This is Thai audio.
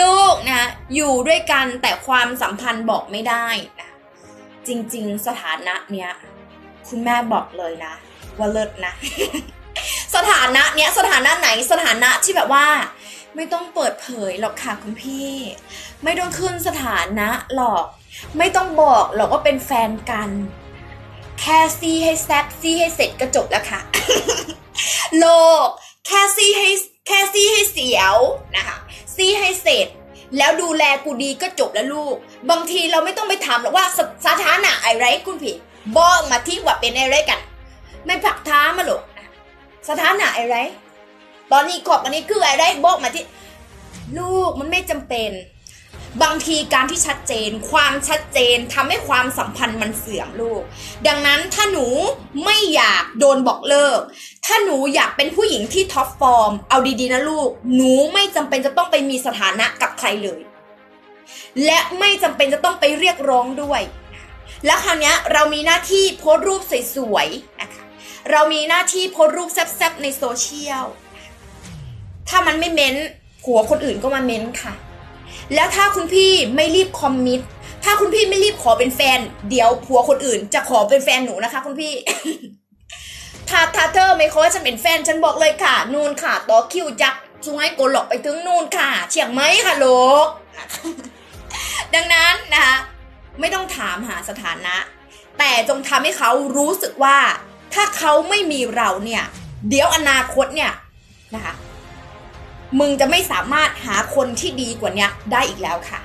ลูกนะอยู่ด้วยกันแต่ความสัมพันธ์บอกไม่ได้นะจริงๆ สถานะเนี้ยคุณแม่บอกเลยนะ ว่าเลิศนะ สถานะเนี้ยสถานะไหนสถานะที่แบบว่า ไม่ต้องเปิดเผยหรอกค่ะคุณพี่ ไม่ต้องขึ้นสถานะหรอก ไม่ต้องบอกหรอกว่าเป็นแฟนกัน แค่ซีให้แซบซีให้เสร็จก็จบแล้วค่ะ โลก แค่ซีให้แค่ซีให้เสียวนะคะ ซีให้เสร็จ แล้วดูแลกูดีก็จบแล้วลูก บางทีเราไม่ต้องไปถามหรอกว่าสสถานะอะไรคุณพี่บอกมาที่ว่าเป็นอะไรกัน ไม่ผักท้ามาหรอกสถานะอะไร ตอนนี้ขอบอันนี้คืออะไรบอกมาที่ ลูกมันไม่จำเป็น บางทีการที่ชัดเจน ความชัดเจนทำให้ความสัมพันธ์มันเสื่อมลูก ดังนั้นถ้าหนูไม่อยากโดนบอกเลิก ถ้าหนูอยากเป็นผู้หญิงที่ท็อปฟอร์ม เอาดีๆนะลูก หนูไม่จำเป็นจะต้องไปมีสถานะกับใครเลย และไม่จำเป็นจะต้องไปเรียกร้องด้วย และคราวนี้เรามีหน้าที่โพสต์รูปสวยๆนะคะ เรามีหน้าที่โพสต์รูปแซ่บๆในโซเชียล ถ้ามันไม่เม้นผัวคนอื่นก็มาเม้นค่ะ แล้วถ้าคุณพี่ไม่รีบคอมมิตถ้าคุณพี่ไม่รีบขอเป็นแฟน เดี๋ยวผัวคนอื่น จะขอเป็นแฟนหนูนะคะ คุณพี่ถ้าถ้าเธอไม่ขอให้ฉันเป็นแฟนฉันบอกเลยค่ะ นูนค่ะต่อคิวจักช่วยโกหลอกไปถึงนูนค่ะ เชียงไหมค่ะลูกดังนั้นนะคะไม่ต้องถามหาสถานะ แต่จงทำให้เขารู้สึกว่า ถ้าเขาไม่มีเราเนี่ย เดี๋ยวอนาคตเนี่ยนะคะ มึงจะไม่สามารถหาคนที่ดีกว่านี้ได้อีกแล้วค่ะ